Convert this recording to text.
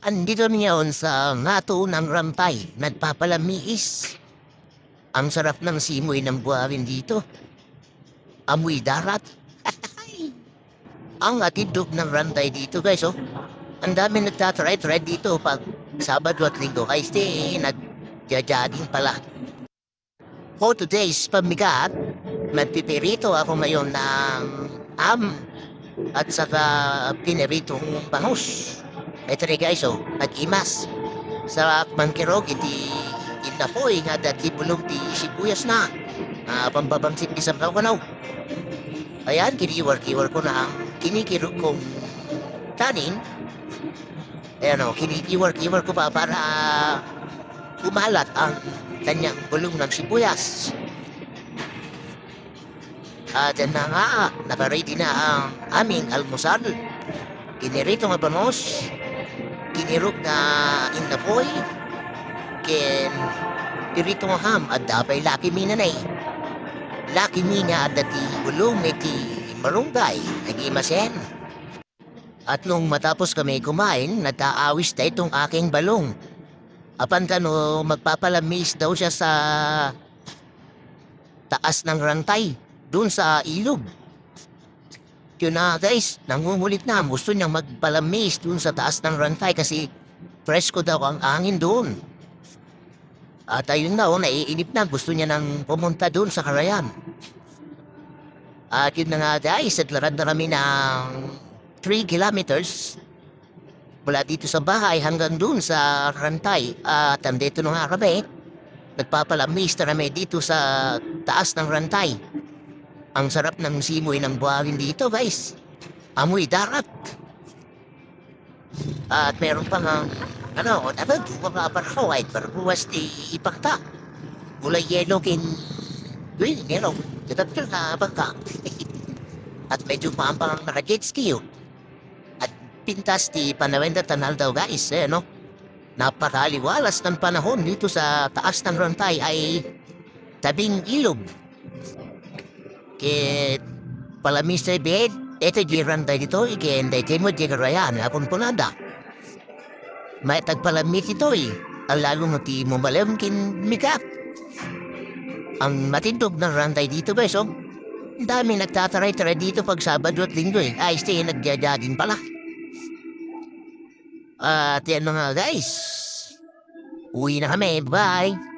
Andito ngayon sa ngato ng rampay, nagpapalamiis. Ang sarap ng simoy ng buhangin dito. Amoy darat. ang atidog ng rantay dito guys oh. Ang dami nagtatry-try dito pag Sabado at Linggo. Ay stay, nagja-jogging pala. For today's pamigat, magpipirito ako ngayon ng am at saka piniritong bangus. Ito rin guys, oh, nag-imas. Sa mangkirog, iti inapoy nga dati bulong ti sibuyas na. Uh, pambabangsit isang kawanaw. Ayan, kiniwar-kiwar ko na ang kinikirog kong kanin. Ayan o, kinikiwar-kiwar ko pa para kumalat ang kanyang bulong ng sibuyas. At na nga, nakaready na ang aming almusal. Kinirito nga banos, kinirog na inapoy, ken pirito nga ham at dapay laki minanay. Laki mi nga at dati bulong iti marunggay, nag-imasen. At nung matapos kami kumain, nataawis na itong aking balong. Apan kano, magpapalamis daw siya sa taas ng rantay, dun sa ilog. Yun na guys, nangungulit na. Gusto niyang magpalamis dun sa taas ng rantay kasi presko daw ang angin doon. At ayun na, oh, naiinip na. Gusto niya nang pumunta doon sa karayan. At yun na nga guys, at larad na kami ng 3 kilometers mula dito sa bahay hanggang doon sa rantay. At andito na nga kami. Nagpapalamis na kami dito sa taas ng rantay. Ang sarap ng simoy ng buhangin dito, guys. Amoy darat. At meron pa nga, ano, ano, papaparkawait, parbuwas di ipakta. Gulay yelo kin, green, yelo, tatapil na bangka. At medyo pampang naka-jet ski, oh. At pintas di panawenda tanal daw, guys, eh, no? Napakaliwalas ng panahon dito sa taas ng rantay ay tabing ilog. Kit palamis sa bed, eto di rantay dito, ikin day mo di karayan, akong punada. May tagpalamit ito eh, ang lalo nga ti mo malam kin mikat. Ang matindog ng rantay dito oh. Ang dami nagtataray-taray dito pag Sabado at Linggo eh. Ay, stay, nagja-jogging pala. At yan na nga guys. Uwi na kami. Bye.